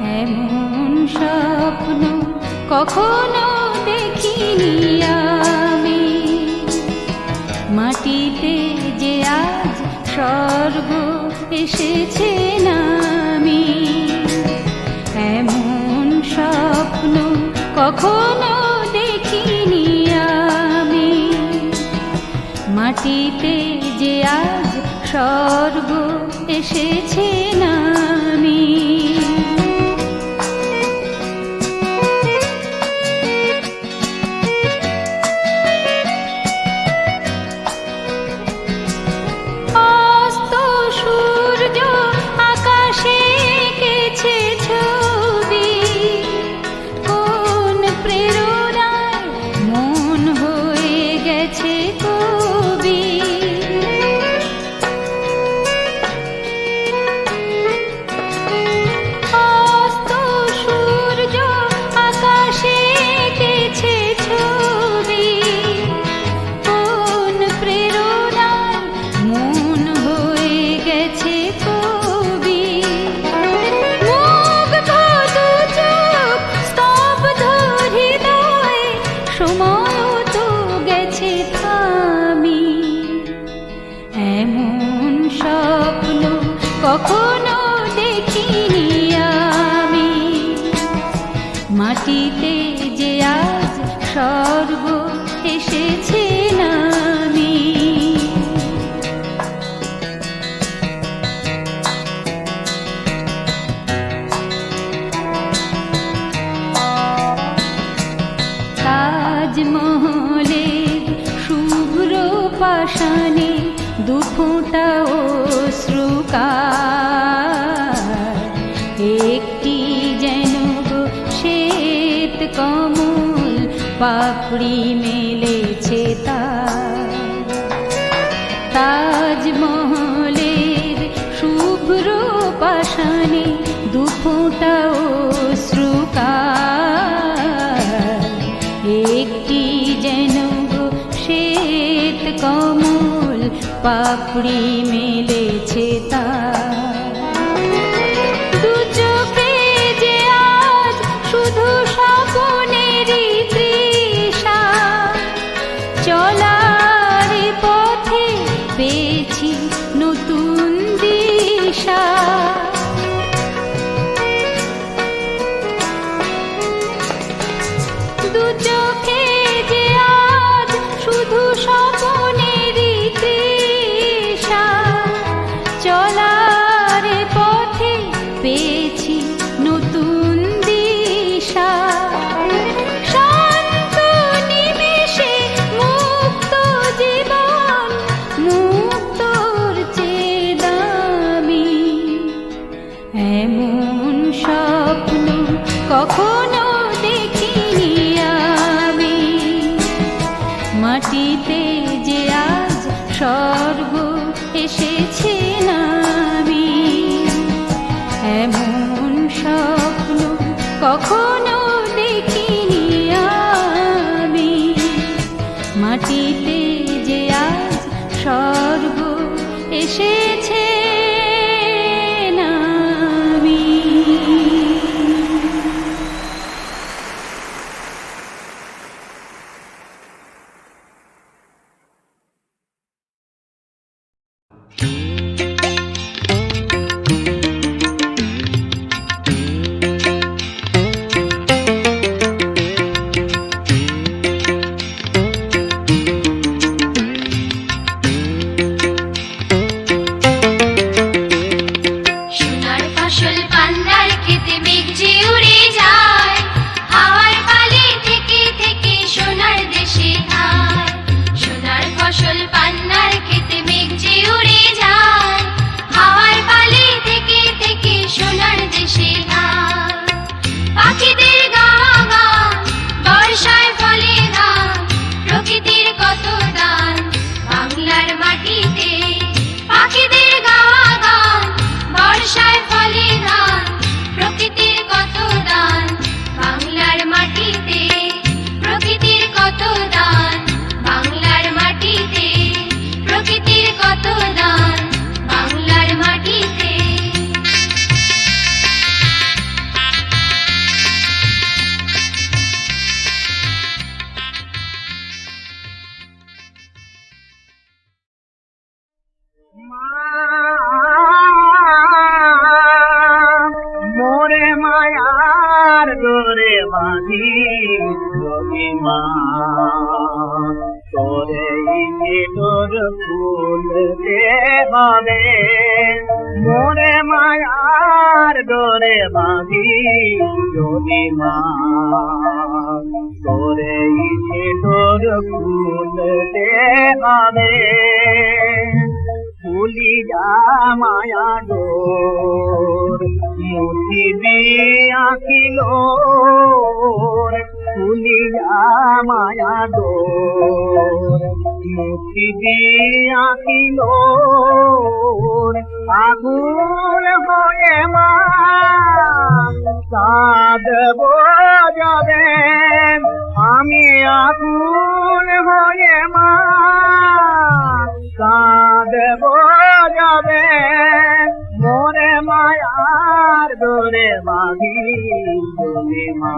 এমন স্বপ্ন কখনো দেখিনি আমি। মাটিতে যে আজ স্বর্গ এসেছে নামি। এমন স্বপ্ন কখনো দেখিনি আমি। মাটিতে যে আজ স্বর্গ এসেছে নামি। মানে দুফোঁটা শ্রুকা একটি যেন শ্বেত কমল পাপড়ি পাপড়ি মেলেছে তার। Moi je. বাঁধি রবি মা তোরে ইনি তোর যা মায়া ডোর আখিল ফুলি যা মায়া ডোর। মুছিবি আখিল আগুন হয়ে মা সাদ যাবে আমি আগুন হয়ে মা কাঁদব যাবে মোরে মায়ার দোরে বাঁধি তুমি মা।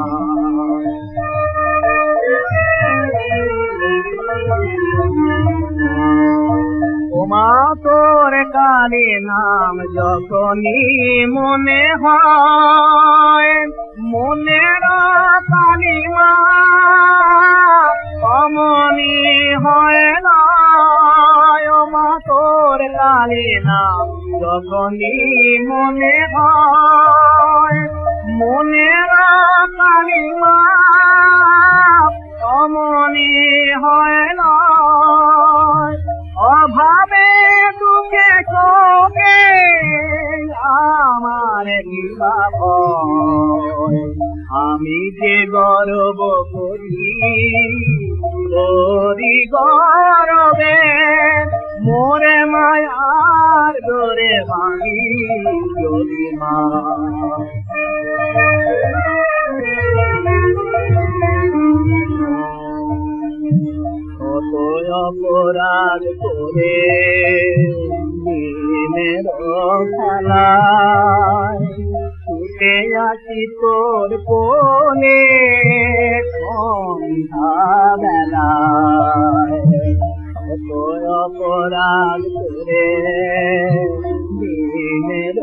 ওমা তোর কালী নাম যখনই মনে হয় মনের কালী মা, অমনি হয় না। মা, তোর কালী নাম যখনই মনে হয় মনের কালী মা, অমনি হয় না। আমার আমি যে গর্ব করি গরবে মোরে মায়ার দরে বাণী যদি মা। অপরাধ করে ছুটে আসি তোর কোলে সন্ধ্যা বেলায় কত করে দিনের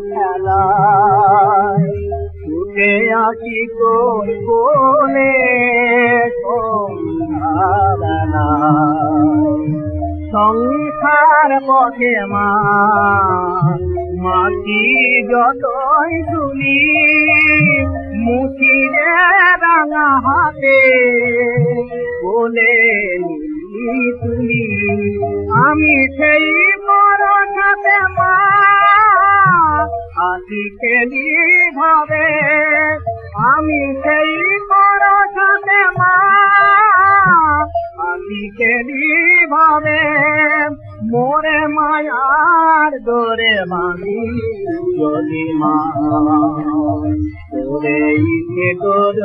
খেলায়। ছুটে আসি তোর কোলে সন্ধ্যাবেলায়। সংসার পথে মাটি যতই তুলি মুখি রাঙা হাতে বলে তুলি। আমি সেই সাথে মা আছি খেলি ভাবে আমি সেই সাথে মা খেলি ভাবে মোরে মায়ার দোরে মানি যদি মা। তোরে ইচ্ছে তোর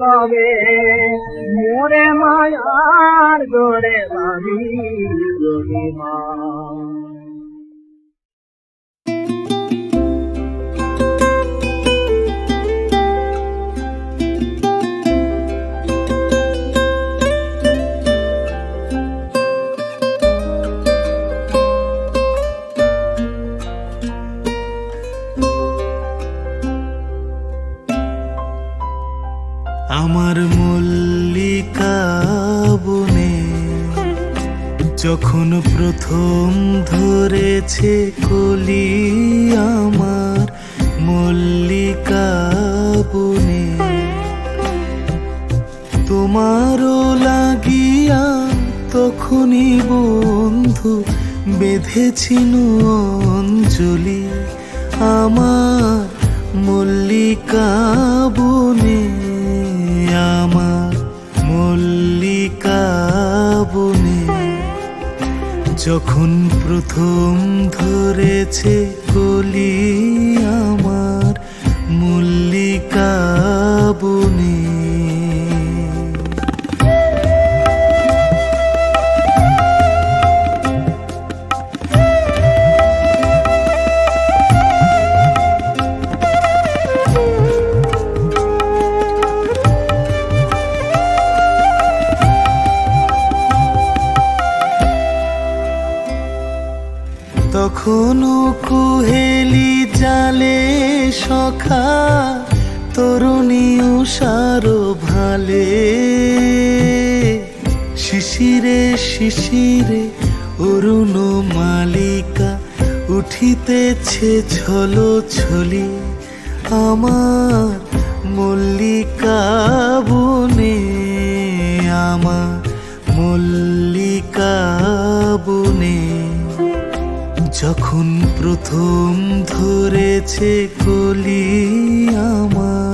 হবে, মোরে মায়ার দোরে মানি যদি মা। যখন প্রথম ধরেছে কলি আমার মল্লিকা বনে, তোমারও লাগিয়া তখনই বন্ধু বেঁধেছিল অঞ্জলি আমার মল্লিকা বনে, আমার যখন প্রথম ধরেছে কলি উষার ভালে, শিশিরে শিশিরে অরুণ মালিকা উঠিতেছে ছলো ছলি আমার মল্লিকা বনে, আমার মল্লিকা বনে। যখন প্রথম ধরেছে কলি আমার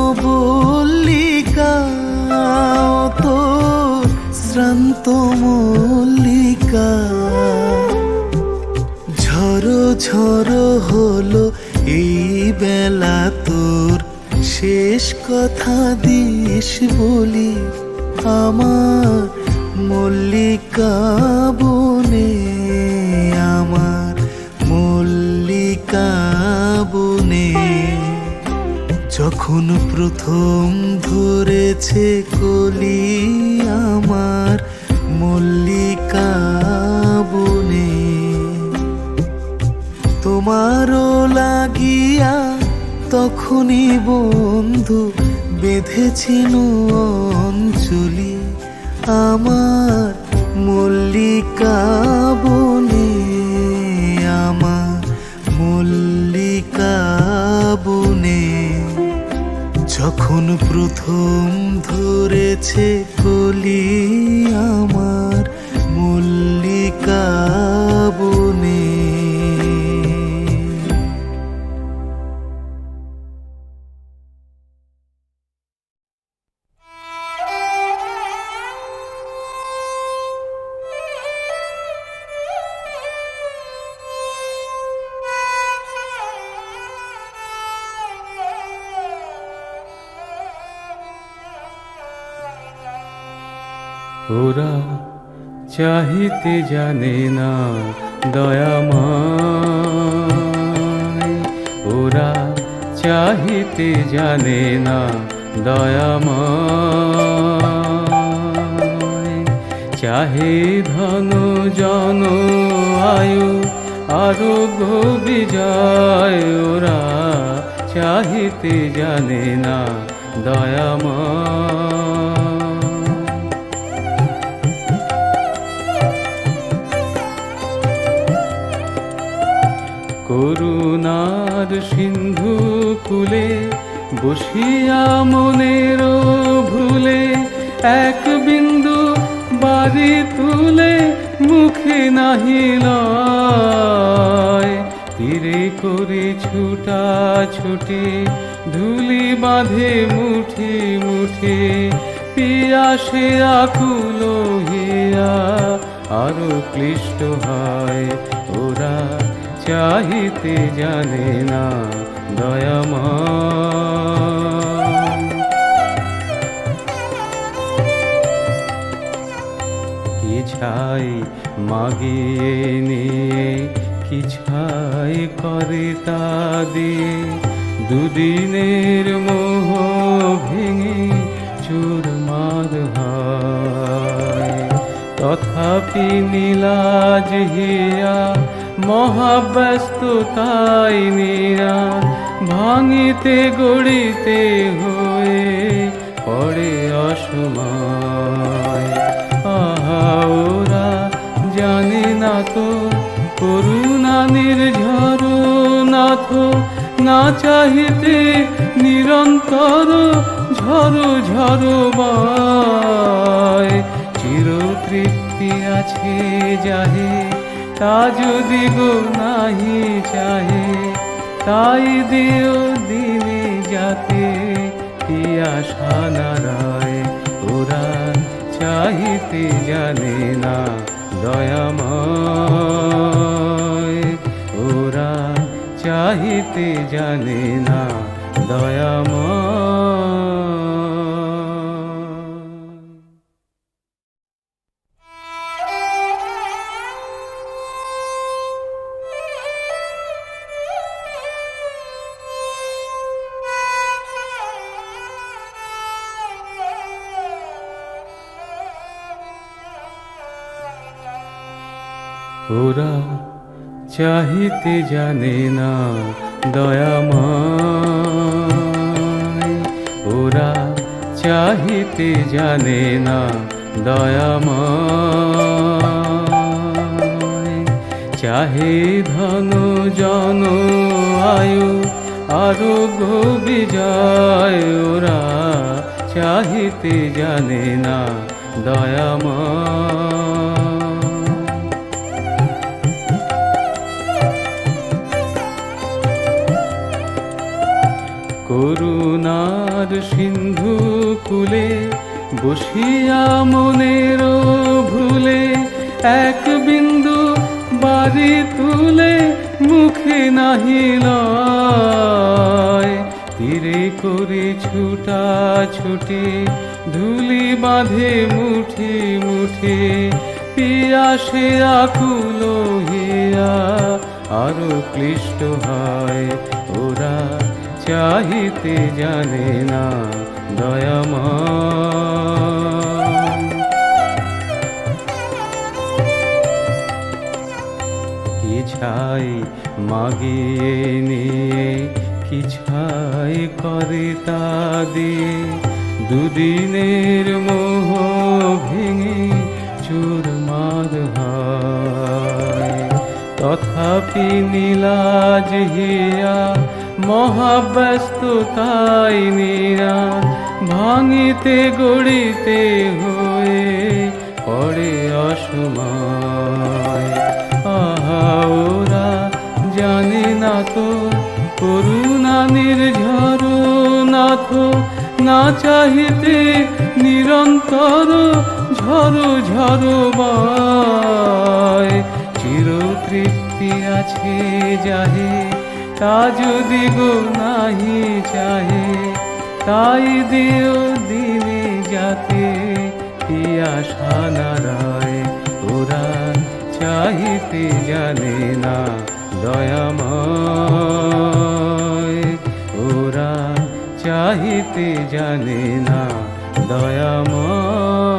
ঝড়ো হলো, এই বেলা তোর শেষ কথা দিস বলি। আমার মল্লিকা বনে, আমার মল্লিকা বনে। যখন প্রথম ধরেছে কলি আমার মল্লিকা তোমারও লাগিয়া তখনই বন্ধু বেঁধেছিল অঞ্জলি আমার মল্লিকা বনে, আমার মল্লিকা বনে। যখন প্রথম ধরেছে কলি ওরা চাহিতে জানে না দয়াময়। ওরা চাহিতে জানে না দয়াময়। চাহে ধন, জন, আয়ু আরোগ্য বিজয় ওরা চাহিতে জানে না দয়াময়। সিন্ধু কুলে বসিয়া মনের ভুলে, এক বিন্দু বাড়ি তুলে মুখে নাহিল তীর তীরে করে ছুটা ছুটে, ধুলি বাঁধে মুঠে মুঠে পিয়াসে আকুল হিয়া, আরও ক্লিষ্ট হয় চাহিতে জানে না দয়ামা কি ছাই মাগিয়ে নিয়ে কি ছাই করে তা দিয়ে দুদিনের মোহ ভেঙে চুরমার হয়। তথাপি নীলাজ হিয়া মহাব্যস্ততাই নিরা ভাঙিতে গড়িতে হয়ে পড়ে অসময়। আহা, ওরা জানে না তো, করুণা নির্ঝর নাথ, না চাহিতে নিরন্তর ঝরো ঝরো বায়। চির তৃপ্তি আছে যাহে তা যদি গো নাহি চাহে, তাই দিও দিনে যাতে কি আশা নারায় ওরা চাহিতে জানে না দয়াময়। ওরা চাহিতে জানে না দয়াময়। চাহিতে জানে না, দয়াময়। ওরা চাহিতে জানে না, দয়াময়। চাহে ধন, জন, আয়ু আরোগ্য বিজয় ওরা চাহিতে জানে না, দয়াময়। সিন্ধু কুলে বসিয়া মনের ভুলে এক বিন্দু বাড়ি তুলে মুখে নাহিল তীরে করে ছুটা ছুটে ধুলি বাঁধে মুঠে মুঠে পিয়াসে আকুল হিয়া আরও ক্লিষ্ট হয় চাহিতে জানে না দয়াময়। কি ছাই মাগিয়ে নিয়ে, কি ছাই করে তা দুদিনের মোহ ভেঙে চুরমার হয়। তথাপি নীলাজ হিয়া মহাব্যস্ততাই নিরা ভাঙিতে গড়িতে হয়ে পড়ে অসময়। আহা, ওরা জানে না তো, করুণা নির্ঝর নাথ, না চাহিতে নিরন্তর ঝরো ঝরো বায়। চির তৃপ্তি আছে যাহে তা যদি গো নাহি চাহে, তাই দিও দিনে যাতে কি আশা নারায় ওরা চাহিতে জানে না দয়াময়। ওরা চাহিতে জানে না দয়াময়।